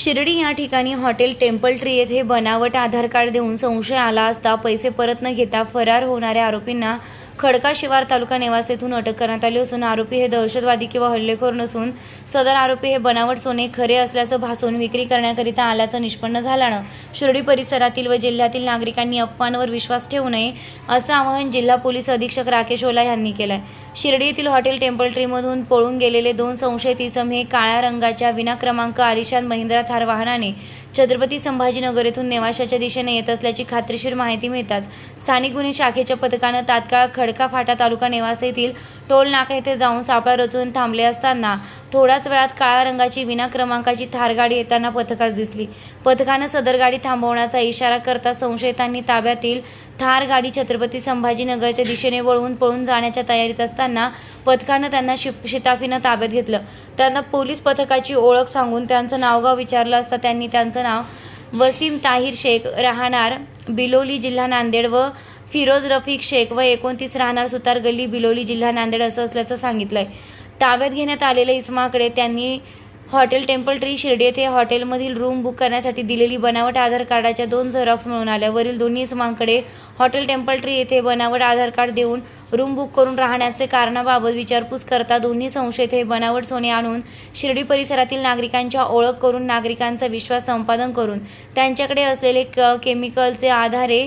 शिर्डी या ठिकाणी hotel temple tree येथे बनावट आधार कार्ड देऊन संशय आला असता पैसे परत न घेता फरार होणाऱ्या आरोपींना खडका शिवार तालुका निवास येथून अटक करण्यात आली असून आरोपी हे दहशतवादी किंवा हल्लेखोर नसून सदर आरोपी हे बनावट सोने खरे असल्याचं भासून विक्री करण्याकरिता आल्याचं निष्पन्न झाल्यानं शिर्डी परिसरातील व जिल्ह्यातील नागरिकांनी अफवांवर विश्वास ठेवू नये असं आवाहन जिल्हा पोलीस अधीक्षक राकेश ओला यांनी केलं आहे शिर्डी येथील हॉटेल टेम्पल ट्रीमधून पळून गेलेले दोन संशयित इसम हे काळ्या रंगाच्या विना क्रमांक आलिशान महिंद्रा थार वाहनाने छत्रपती संभाजीनगर येथून नेवाशाच्या दिशेने येत असल्याची खात्रीशीर माहिती मिळताच स्थानिक गुन्हे शाखेच्या पथकानं तात्काळ खडका फाटा तालुका नेवासा येथील टोल नाका येथे जाऊन सापळा रचून थांबले असताना थोड्याच वेळात काळ्या रंगाची विना क्रमांकाची थार गाडी येताना पथकास दिसली. पथकानं सदर गाडी थांबवण्याचा इशारा करता संशयितांनी ताब्यातील थार गाडी छत्रपती संभाजीनगरच्या दिशेने वळवून पळून जाण्याच्या तयारीत असताना पथकानं त्यांना शिफ शिताफीनं ताब्यात घेतलं. त्यांना पोलीस पथकाची ओळख सांगून त्यांचं नावगाव विचारलं असता त्यांनी त्यांचं नाव वसीम ताहिर शेख राहणार बिलोली जिल्हा नांदेड व फिरोज रफीक शेख व एकोणतीस राहणार सुतार गल्ली बिलोली जिल्हा नांदेड असं असल्याचं सांगितलंय. ताब्यात घेण्यात आलेल्या इस्माकडे त्यांनी हॉटेल टेम्पल ट्री शिर्डी येथे हॉटेलमधील रूम बुक करण्यासाठी दिलेली बनावट आधार कार्डाच्या दोन झेरॉक्स मिळून आल्या. वरील दोन्ही इसमांकडे हॉटेल टेम्पल ट्री येथे बनावट आधार कार्ड देऊन रूम बुक करून राहण्याचे कारणाबाबत विचारपूस करता दोन्ही संशयित हे बनावट सोने आणून शिर्डी परिसरातील नागरिकांच्या ओळख करून नागरिकांचा विश्वास संपादन करून त्यांच्याकडे असलेले क केमिकलचे आधारे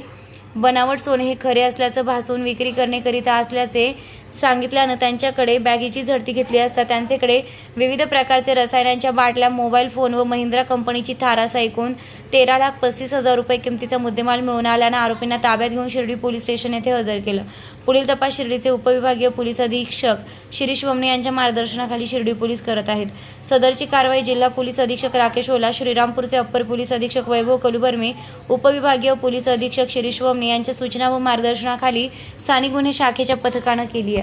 बनावट सोने हे खरे असल्याचं भासून विक्री करण्याकरिता असल्याचे सांगितल्यानं त्यांच्याकडे बॅगेची झडती घेतली असता त्यांच्याकडे विविध प्रकारचे रसायनांच्या बाटल्या मोबाईल फोन व महिंद्रा कंपनीची थार असा एकूण तेरा लाख पस्तीस हजार रुपये किमतीचा मुद्देमाल मिळून आल्यानं आरोपींना ताब्यात घेऊन शिर्डी पोलीस स्टेशन येथे हजर केलं. पुढील तपास शिर्डीचे उपविभागीय पोलीस अधीक्षक शिरीष वमने यांच्या मार्गदर्शनाखाली शिर्डी पोलीस करत आहेत. सदरची कारवाई जिल्हा पोलीस अधीक्षक राकेश ओला श्रीरामपूरचे अप्पर पोलीस अधीक्षक वैभव कलुबर्मे उपविभागीय पोलीस अधीक्षक शिरीष वमने यांच्या सूचना व मार्गदर्शनाखाली स्थानिक गुन्हे शाखेच्या पथकानं केली आहे